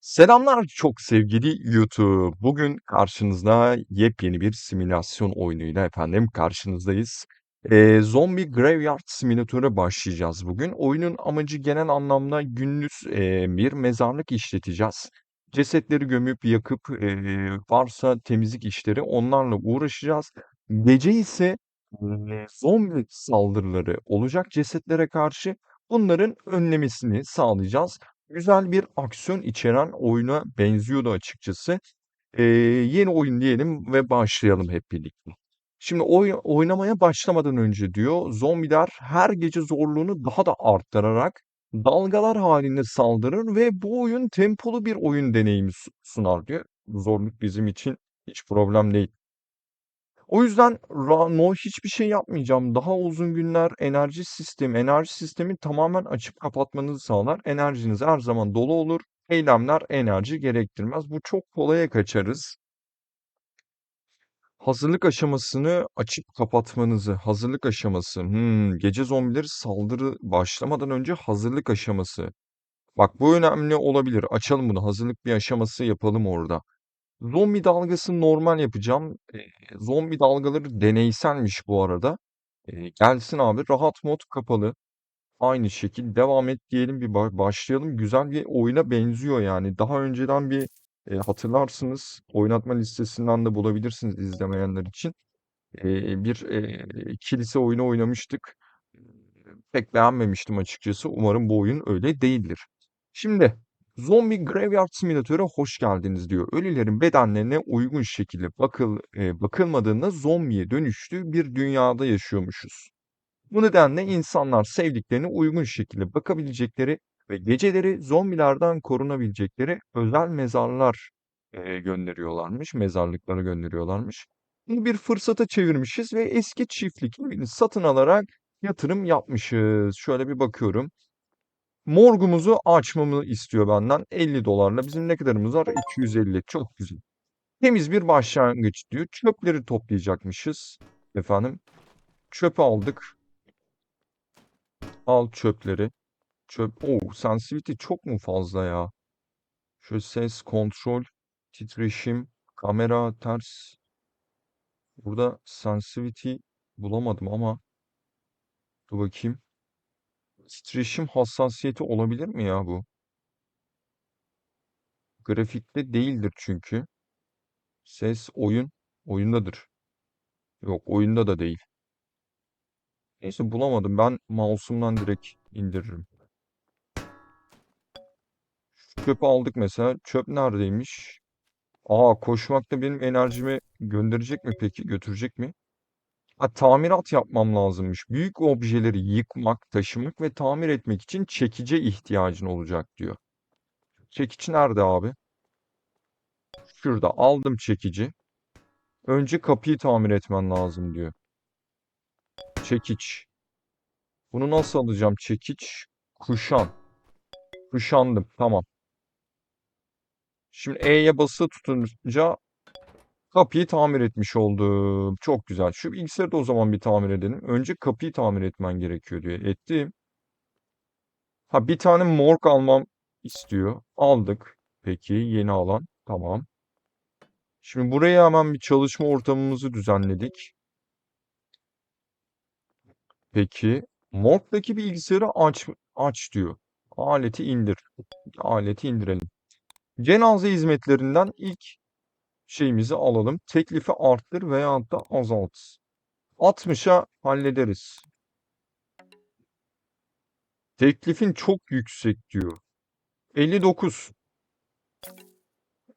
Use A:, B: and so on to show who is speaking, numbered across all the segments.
A: Selamlar çok sevgili YouTube. Bugün karşınızda yepyeni bir simülasyon oyunuyla efendim karşınızdayız. Eee, Zombie Graveyard Simulator'a başlayacağız bugün. Oyunun amacı genel anlamda gündüz eee, bir mezarlık işleteceğiz. Cesetleri gömüp yakıp eee, varsa temizlik işleri onlarla uğraşacağız. Gece ise eee, zombi saldırıları olacak cesetlere karşı bunların önlemesini sağlayacağız. Güzel bir aksiyon içeren oyuna benziyordu açıkçası. Eee, yeni oyun diyelim ve başlayalım hep birlikte. Şimdi oy oynamaya başlamadan önce diyor, zombiler her gece zorluğunu daha da arttırarak dalgalar halinde saldırır ve bu oyun tempolu bir oyun deneyimi su sunar diyor. Zorluk bizim için hiç problem değil. O yüzden no hiçbir şey yapmayacağım. Daha uzun günler enerji sistemi enerji sistemi tamamen açıp kapatmanızı sağlar. Enerjiniz her zaman dolu olur. Eylemler enerji gerektirmez. Bu çok kolaya kaçarız. Hazırlık aşamasını açıp kapatmanızı. Hazırlık aşaması. Hımm. Gece zombileri saldırı başlamadan önce hazırlık aşaması. Bak bu önemli olabilir. Açalım bunu. Hazırlık bir aşaması yapalım orada. Zombi dalgasını normal yapacağım. Eee, zombi dalgaları deneyselmiş bu arada. Eee, gelsin abi. Rahat mod kapalı. Aynı şekil devam et diyelim bir ba başlayalım. Güzel bir oyuna benziyor yani. Daha önceden bir eee, hatırlarsınız oynatma listesinden de bulabilirsiniz izlemeyenler için. Eee, bir eee, kilise oyunu oynamıştık. Pek beğenmemiştim açıkçası. Umarım bu oyun öyle değildir. Şimdi Zombie Graveyard Simulator'a hoş geldiniz diyor. Ölülerin bedenlerine uygun şekilde bakıl eee, bakılmadığında zombiye dönüştüğü bir dünyada yaşıyormuşuz. Bu nedenle insanlar sevdiklerine uygun şekilde bakabilecekleri ve geceleri zombilerden korunabilecekleri özel mezarlar eee, gönderiyorlarmış, mezarlıklara gönderiyorlarmış. Bunu bir fırsata çevirmişiz ve eski çiftlik evini satın alarak yatırım yapmışız. Şöyle bir bakıyorum. Morgumuzu açmamı istiyor benden 50 dolarla. Bizim ne kadarımız var? 250. Çok güzel. Temiz bir başlangıç diyor. Çöpleri toplayacakmışız. Efendim. Çöpü aldık. Al çöpleri. Çöp. Oo, sensitivity çok mu fazla ya? Şöyle ses, kontrol, titreşim, kamera, ters. Burada sensitivity bulamadım ama. Dur bakayım. Titreşim hassasiyeti olabilir mi ya bu? Grafikte değildir çünkü. Ses, oyun. Oyundadır. Yok, oyunda da değil. Neyse bulamadım. Ben mouse'umdan direkt indiririm. Şu çöpü aldık mesela. Çöp neredeymiş? Aa koşmak da benim enerjimi gönderecek mi peki? Götürecek mi? Ha, tamirat yapmam lazımmış. Büyük objeleri yıkmak, taşımak ve tamir etmek için çekice ihtiyacın olacak diyor. Çekiç nerede abi? Şurada aldım çekici. Önce kapıyı tamir etmen lazım diyor. Çekiç. Bunu nasıl alacağım? Çekiç. Kuşan. Kuşandım. Tamam. Şimdi E'ye basılı tutunca kapıyı tamir etmiş oldum. Çok güzel. Şu bilgisayarı da o zaman bir tamir edelim. Önce kapıyı tamir etmen gerekiyor diyor. Ettim. Ha bir tane morg almam istiyor. Aldık. Peki yeni alan. Tamam. Şimdi buraya hemen bir çalışma ortamımızı düzenledik. Peki morgdaki bilgisayarı aç aç diyor. Aleti indir. Aleti indirelim. Cenaze hizmetlerinden ilk şeyimizi alalım. Teklifi arttır veyahut da azalt. 60'a hallederiz. Teklifin çok yüksek diyor. 59.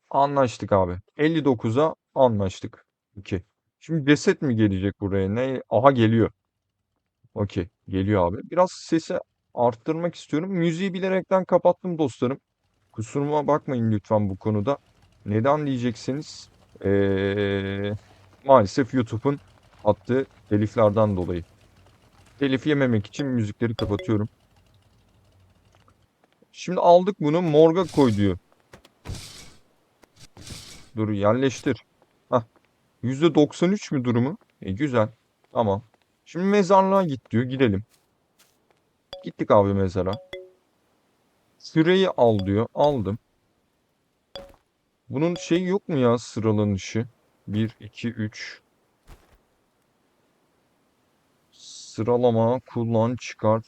A: Anlaştık abi. 59'a anlaştık. Okey. Şimdi ceset mi gelecek buraya? Ne? Aha geliyor. Okey. Geliyor abi. Biraz sesi arttırmak istiyorum. Müziği bilerekten kapattım dostlarım. Kusuruma bakmayın lütfen bu konuda. Neden diyeceksiniz? Ee, maalesef YouTube'un attığı teliflerden dolayı. Telif yememek için müzikleri kapatıyorum. Şimdi aldık bunu morga koy diyor. Dur yerleştir. Hah. %93 mü durumu? E güzel. Tamam. Şimdi mezarlığa git diyor. Gidelim. Gittik abi mezara. Süreyi al diyor. Aldım. Bunun şeyi yok mu ya sıralanışı? 1, 2, 3. Sıralama, kullan, çıkart.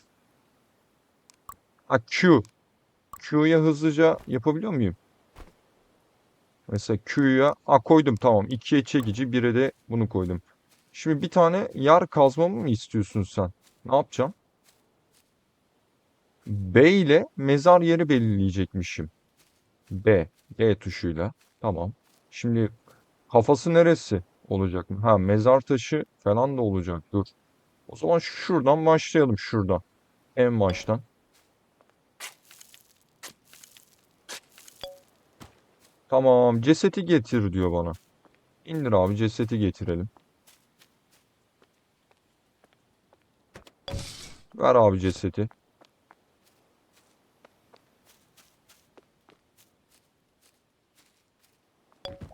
A: Ha Q. Q'ya hızlıca yapabiliyor muyum? Mesela Q'ya a koydum tamam. 2'ye çekici, 1'e de bunu koydum. Şimdi bir tane yer kazmamı mı istiyorsun sen? Ne yapacağım? B ile mezar yeri belirleyecekmişim. B. B tuşuyla. Tamam. Şimdi kafası neresi olacak mı? Ha mezar taşı falan da olacak. Dur. O zaman şuradan başlayalım. Şuradan. En baştan. Tamam. Cesedi getir diyor bana. İndir abi cesedi getirelim. Ver abi cesedi.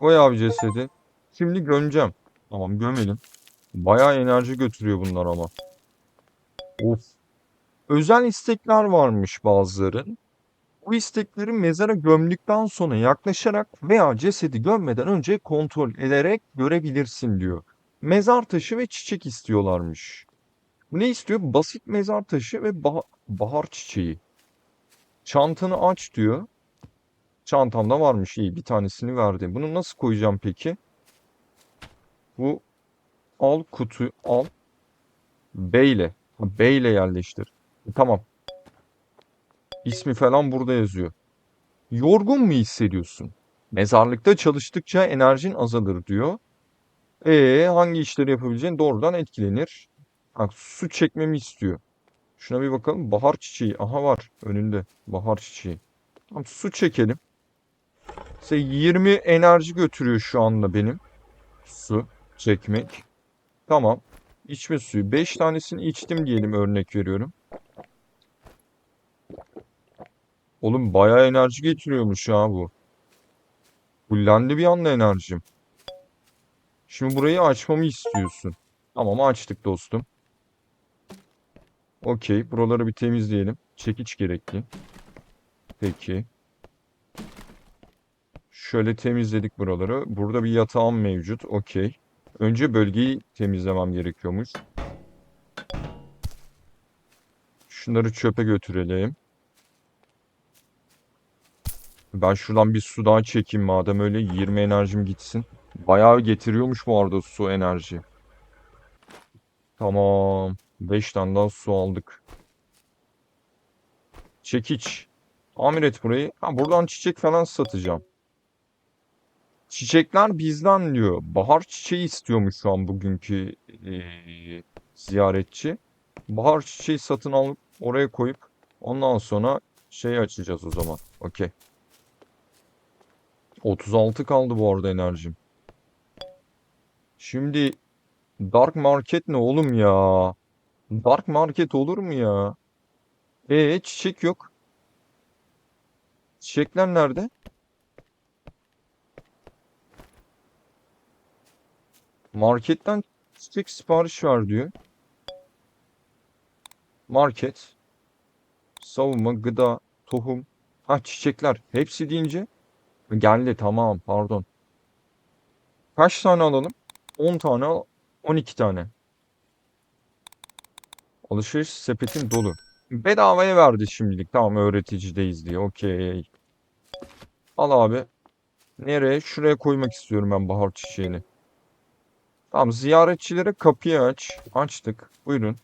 A: Koy abi cesedi. Şimdi gömeceğim. Tamam gömelim. Bayağı enerji götürüyor bunlar ama. Of. Özel istekler varmış bazıların. Bu istekleri mezara gömdükten sonra yaklaşarak veya cesedi gömmeden önce kontrol ederek görebilirsin diyor. Mezar taşı ve çiçek istiyorlarmış. Bu ne istiyor? Basit mezar taşı ve bah- bahar çiçeği. Çantanı aç diyor. Çantamda varmış iyi bir tanesini verdi. Bunu nasıl koyacağım peki? Bu al kutu al. B ile. B ile yerleştir. E, Tamam. İsmi falan burada yazıyor. Yorgun mu hissediyorsun? Mezarlıkta çalıştıkça enerjin azalır diyor. E hangi işleri yapabileceğin doğrudan etkilenir. Ha, su çekmemi istiyor. Şuna bir bakalım. Bahar çiçeği. Aha var önünde. Bahar çiçeği. Tamam su çekelim. İşte 20 enerji götürüyor şu anda benim. Su çekmek. Tamam. İçme suyu. 5 tanesini içtim diyelim örnek veriyorum. Oğlum bayağı enerji getiriyormuş ya bu. Fullendi bir anda enerjim. Şimdi burayı açmamı istiyorsun. Tamam açtık dostum. Okey. Buraları bir temizleyelim. Çekiç gerekli. Peki. Şöyle temizledik buraları. Burada bir yatağım mevcut. Okey. Önce bölgeyi temizlemem gerekiyormuş. Şunları çöpe götürelim. Ben şuradan bir su daha çekeyim madem öyle 20 enerjim gitsin. Bayağı getiriyormuş bu arada su enerji. Tamam. 5 tane daha su aldık. Çekiç. Tamir et burayı. Ha, buradan çiçek falan satacağım. Çiçekler bizden diyor. Bahar çiçeği istiyormuş şu an bugünkü eee, ziyaretçi. Bahar çiçeği satın alıp oraya koyup ondan sonra şey açacağız o zaman. Okey. 36 kaldı bu arada enerjim. Şimdi Dark Market ne oğlum ya? Dark Market olur mu ya? E çiçek yok. Çiçekler nerede? Marketten çiçek sipariş ver diyor. Market, savunma, gıda, tohum. Ha çiçekler. Hepsi deyince geldi tamam pardon. Kaç tane alalım? 10 tane al. 12 tane. Alışveriş sepetim dolu. Bedavaya verdi şimdilik. Tamam öğreticideyiz diye. Okey. Al abi. Nereye? Şuraya koymak istiyorum ben bahar çiçeğini. Tamam ziyaretçilere kapıyı aç. Açtık. Buyurun.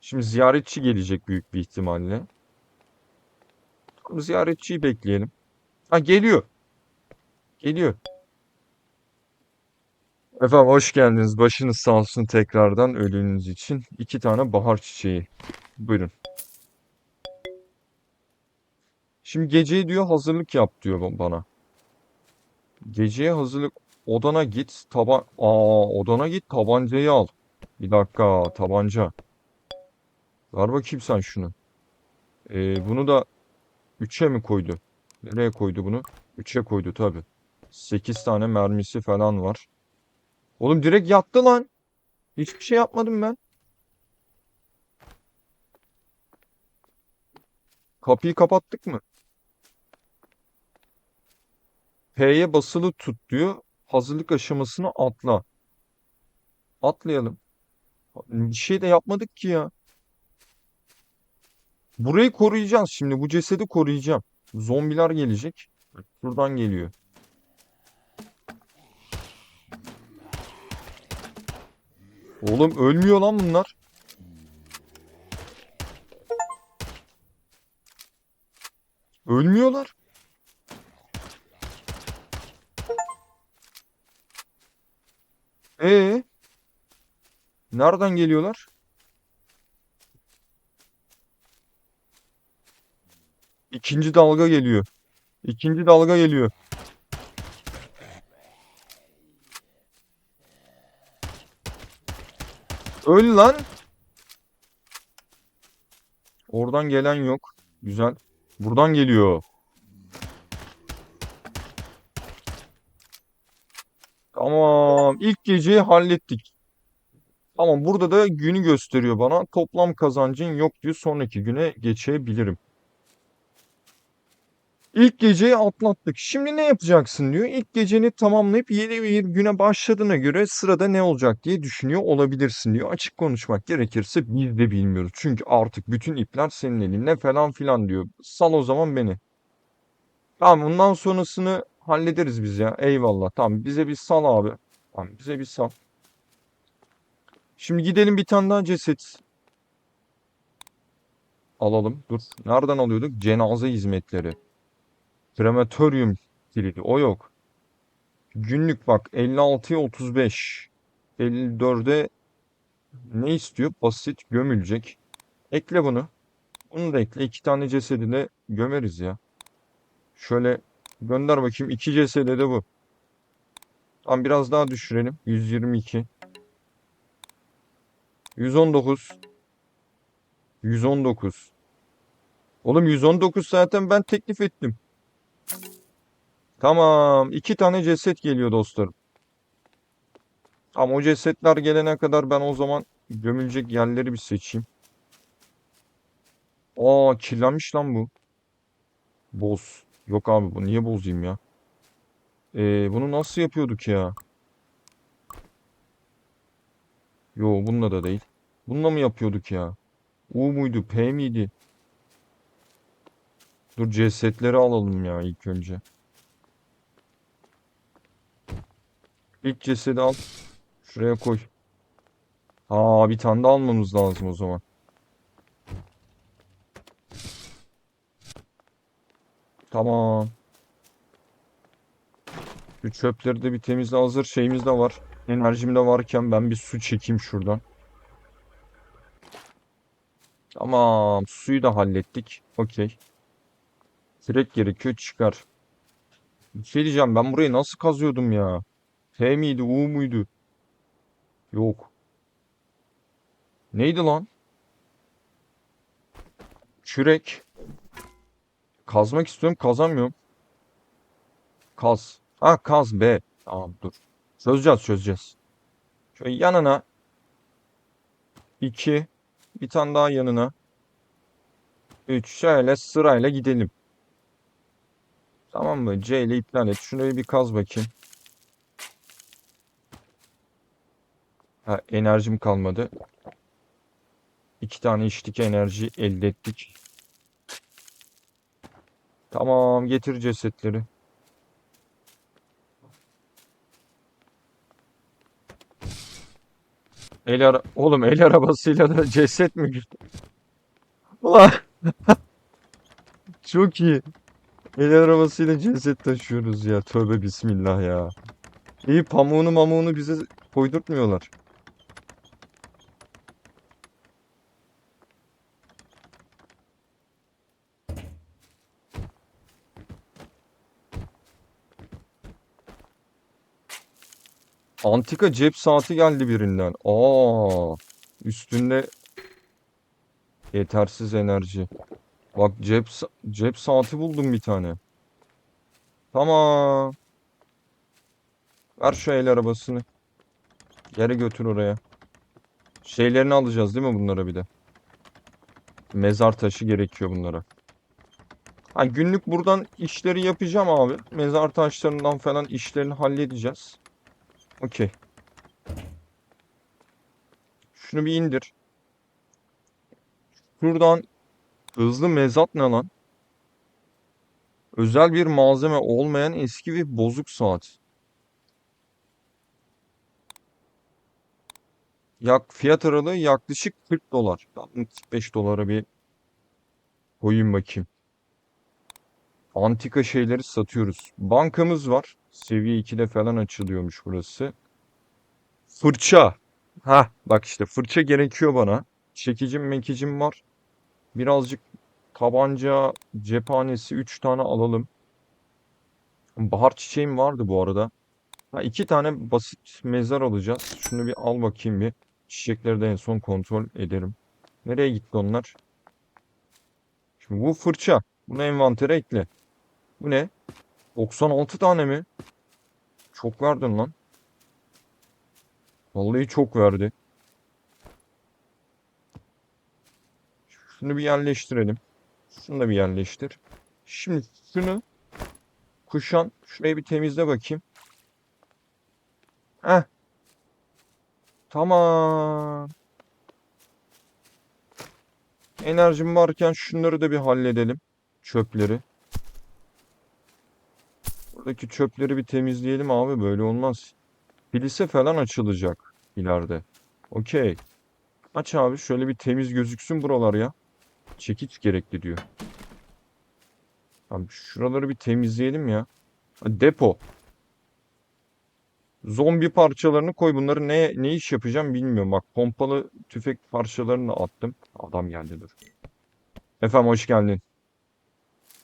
A: Şimdi ziyaretçi gelecek büyük bir ihtimalle. Tamam, ziyaretçiyi bekleyelim. Ha geliyor. Geliyor. Efendim hoş geldiniz. Başınız sağ olsun tekrardan ölünüz için. İki tane bahar çiçeği. Buyurun. Şimdi geceye diyor hazırlık yap diyor ba- bana. Geceye hazırlık odana git taban Aa odana git tabancayı al. Bir dakika tabanca. Ver bakayım sen şunu. Ee, bunu da 3'e mi koydu? Nereye koydu bunu? 3'e koydu tabii. 8 tane mermisi falan var. Oğlum direkt yattı lan. Hiçbir şey yapmadım ben. Kapıyı kapattık mı? P'ye basılı tut diyor. Hazırlık aşamasını atla. Atlayalım. Bir şey de yapmadık ki ya. Burayı koruyacağız şimdi. Bu cesedi koruyacağım. Zombiler gelecek. Buradan geliyor. Oğlum ölmüyor lan bunlar. Ölmüyorlar. Ee? Nereden geliyorlar? İkinci dalga geliyor. İkinci dalga geliyor. Öl lan. Oradan gelen yok. Güzel. Buradan geliyor. Tamam. İlk geceyi hallettik. Tamam burada da günü gösteriyor bana. Toplam kazancın yok diyor. Sonraki güne geçebilirim. İlk geceyi atlattık. Şimdi ne yapacaksın diyor. İlk geceni tamamlayıp yeni bir güne başladığına göre sırada ne olacak diye düşünüyor olabilirsin diyor. Açık konuşmak gerekirse biz de bilmiyoruz. Çünkü artık bütün ipler senin elinde falan filan diyor. Sal o zaman beni. Tamam bundan sonrasını hallederiz biz ya. Eyvallah. Tamam bize bir sal abi. Tamam bize bir sal. Şimdi gidelim bir tane daha ceset alalım. Dur. Nereden alıyorduk? Cenaze hizmetleri. Krematoryum kilidi. O yok. Günlük bak 56'ya 35. 54'e ne istiyor? Basit gömülecek. Ekle bunu. Bunu da ekle. İki tane cesedi gömeriz ya. Şöyle gönder bakayım. İki cesedi de bu. Tamam biraz daha düşürelim. 122. 119. 119. Oğlum 119 zaten ben teklif ettim. Tamam. iki tane ceset geliyor dostlarım. Ama o cesetler gelene kadar ben o zaman gömülecek yerleri bir seçeyim. Aa kirlenmiş lan bu. Boz. Yok abi bu niye bozayım ya? Ee, bunu nasıl yapıyorduk ya? Yo bununla da değil. Bununla mı yapıyorduk ya? U muydu? P miydi? Dur cesetleri alalım ya ilk önce. İlk cesedi al. Şuraya koy. Aa bir tane de almamız lazım o zaman. Tamam. Şu çöpleri de bir temizle hazır şeyimiz de var. Enerjim de varken ben bir su çekeyim şuradan. Tamam suyu da hallettik. Okey. Direkt gerekiyor çıkar. Bir şey diyeceğim ben burayı nasıl kazıyordum ya? T miydi U muydu? Yok. Neydi lan? Kürek. Kazmak istiyorum kazamıyorum. Kaz. Ha kaz B. Tamam dur. Çözeceğiz çözeceğiz. Şöyle yanına. 2. Bir tane daha yanına. 3. Şöyle sırayla gidelim. Tamam mı? C ile iptal et. Şurayı bir kaz bakayım. Ha, enerjim kalmadı. İki tane içtik enerji elde ettik. Tamam getir cesetleri. El ara Oğlum el arabasıyla da ceset mi güçlü? Ulan. Çok iyi. El arabasıyla ceset taşıyoruz ya. Tövbe bismillah ya. İyi pamuğunu mamuğunu bize koydurtmuyorlar. Antika cep saati geldi birinden. Aa, üstünde yetersiz enerji. Bak cep cep saati buldum bir tane. Tamam. Ver şu el arabasını. Geri götür oraya. Şeylerini alacağız değil mi bunlara bir de? Mezar taşı gerekiyor bunlara. Ha, günlük buradan işleri yapacağım abi. Mezar taşlarından falan işlerini halledeceğiz. Okey. Şunu bir indir. Şuradan hızlı mezat ne lan? Özel bir malzeme olmayan eski ve bozuk saat. Yak fiyat aralığı yaklaşık 40 dolar. Ben bunu 45 dolara bir koyayım bakayım. Antika şeyleri satıyoruz. Bankamız var. Seviye 2'de falan açılıyormuş burası. Fırça. Ha, bak işte fırça gerekiyor bana. Çekicim mekicim var. Birazcık tabanca, cephanesi 3 tane alalım. Bahar çiçeğim vardı bu arada. Ha, iki tane basit mezar alacağız. Şunu bir al bakayım bir. Çiçekleri de en son kontrol ederim. Nereye gitti onlar? Şimdi bu fırça. Bunu envantere ekle. Bu ne? 96 tane mi? Çok verdin lan. Vallahi çok verdi. Şunu bir yerleştirelim. Şunu da bir yerleştir. Şimdi şunu kuşan şurayı bir temizle bakayım. Heh. Tamam. Enerjim varken şunları da bir halledelim. Çöpleri. Buradaki çöpleri bir temizleyelim abi. Böyle olmaz. Kilise falan açılacak ileride. Okey. Aç abi. Şöyle bir temiz gözüksün buralar ya. Çekiç gerekli diyor. Abi şuraları bir temizleyelim ya. Depo. Zombi parçalarını koy. Bunları ne ne iş yapacağım bilmiyorum. Bak pompalı tüfek parçalarını attım. Adam geldi dur. Efendim hoş geldin.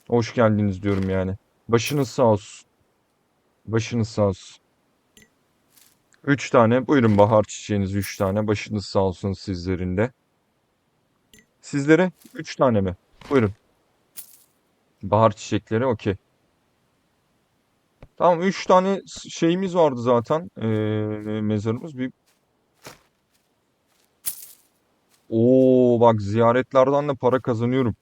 A: Hoş geldiniz diyorum yani. Başınız sağ olsun. Başınız sağ olsun. Üç tane. Buyurun bahar çiçeğiniz üç tane. Başınız sağ olsun sizlerin de. Sizlere üç tane mi? Buyurun. Bahar çiçekleri okey. Tamam 3 tane şeyimiz vardı zaten. Ee, mezarımız bir. Oo bak ziyaretlerden de para kazanıyorum.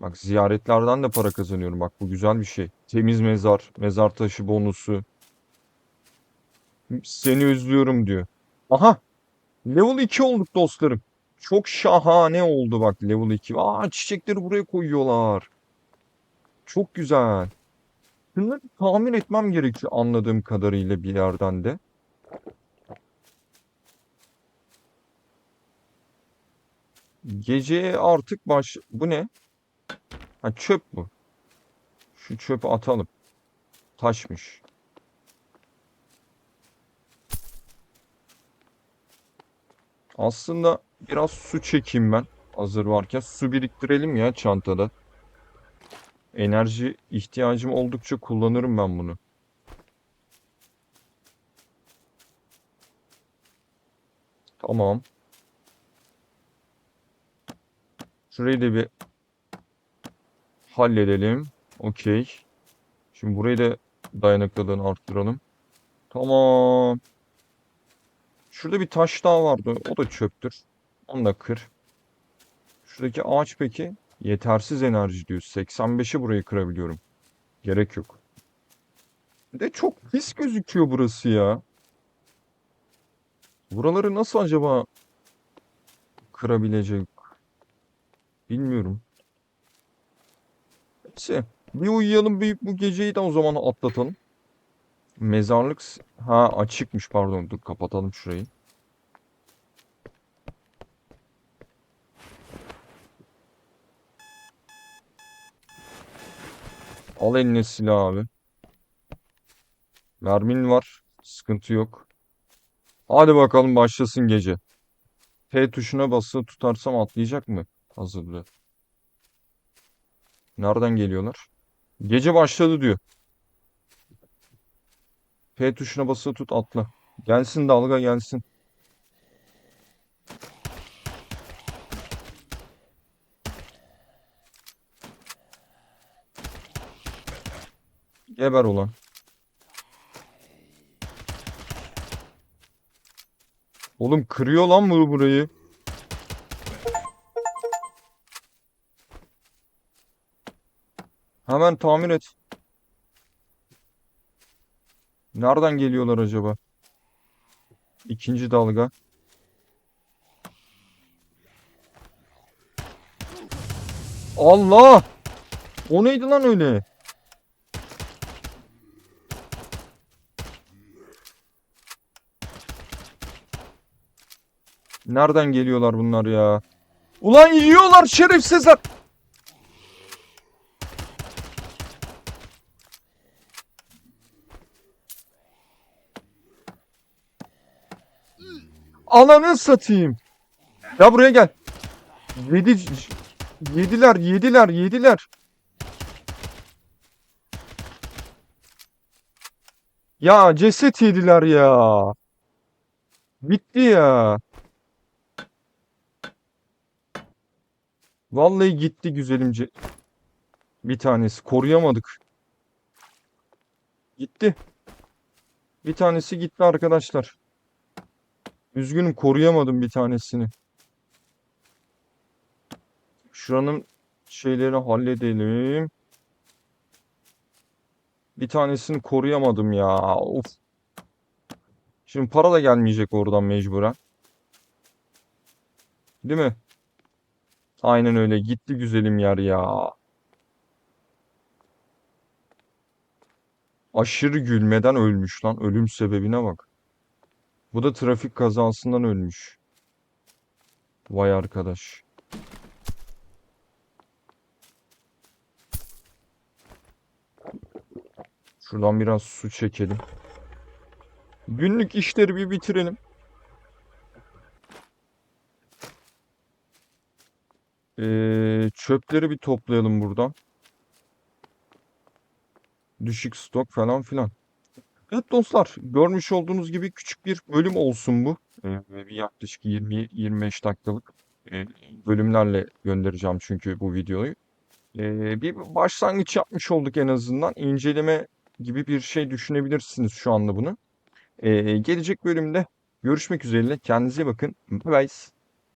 A: Bak ziyaretlerden de para kazanıyorum. Bak bu güzel bir şey. Temiz mezar, mezar taşı bonusu. Seni özlüyorum diyor. Aha level 2 olduk dostlarım. Çok şahane oldu bak level 2. Aa çiçekleri buraya koyuyorlar. Çok güzel. Bunları tahmin etmem gerekiyor anladığım kadarıyla bir yerden de. Geceye artık baş... Bu ne? Ha çöp bu. Şu çöpü atalım. Taşmış. Aslında biraz su çekeyim ben. Hazır varken su biriktirelim ya çantada. Enerji ihtiyacım oldukça kullanırım ben bunu. Tamam. Şurayı da bir halledelim. Okey. Şimdi burayı da dayanıklılığını arttıralım. Tamam. Şurada bir taş daha vardı. O da çöptür. Onu da kır. Şuradaki ağaç peki? Yetersiz enerji diyor. 85'i burayı kırabiliyorum. Gerek yok. De çok pis gözüküyor burası ya. Buraları nasıl acaba kırabilecek? Bilmiyorum. Neyse. Bir uyuyalım bir bu geceyi de o zaman atlatalım. Mezarlık ha açıkmış pardon. Dur kapatalım şurayı. Al eline silah abi. Mermin var. Sıkıntı yok. Hadi bakalım başlasın gece. P tuşuna basılı tutarsam atlayacak mı? Hazırlı. Nereden geliyorlar? Gece başladı diyor. P tuşuna basılı tut atla. Gelsin dalga gelsin. Geber ulan. Oğlum kırıyor lan bu burayı. Hemen tamir et. Nereden geliyorlar acaba? İkinci dalga. Allah! O neydi lan öyle? Nereden geliyorlar bunlar ya? Ulan yiyorlar şerefsizler. Ananı satayım. Ya buraya gel. Yedi, yediler, yediler, yediler. Ya ceset yediler ya. Bitti ya. Vallahi gitti güzelimce. Bir tanesi koruyamadık. Gitti. Bir tanesi gitti arkadaşlar. Üzgünüm koruyamadım bir tanesini. Şuranın şeylerini halledelim. Bir tanesini koruyamadım ya. Of. Şimdi para da gelmeyecek oradan mecburen. Değil mi? Aynen öyle. Gitti güzelim yer ya. Aşırı gülmeden ölmüş lan. Ölüm sebebine bak. Bu da trafik kazasından ölmüş. Vay arkadaş. Şuradan biraz su çekelim. Günlük işleri bir bitirelim. Ee, çöpleri bir toplayalım buradan. Düşük stok falan filan. Evet dostlar, görmüş olduğunuz gibi küçük bir bölüm olsun bu. Ee, bir yaklaşık 20-25 dakikalık e, bölümlerle göndereceğim çünkü bu videoyu. Ee, bir başlangıç yapmış olduk en azından. İnceleme gibi bir şey düşünebilirsiniz şu anda bunu. Ee, gelecek bölümde görüşmek üzere. Kendinize bakın. Bye bye.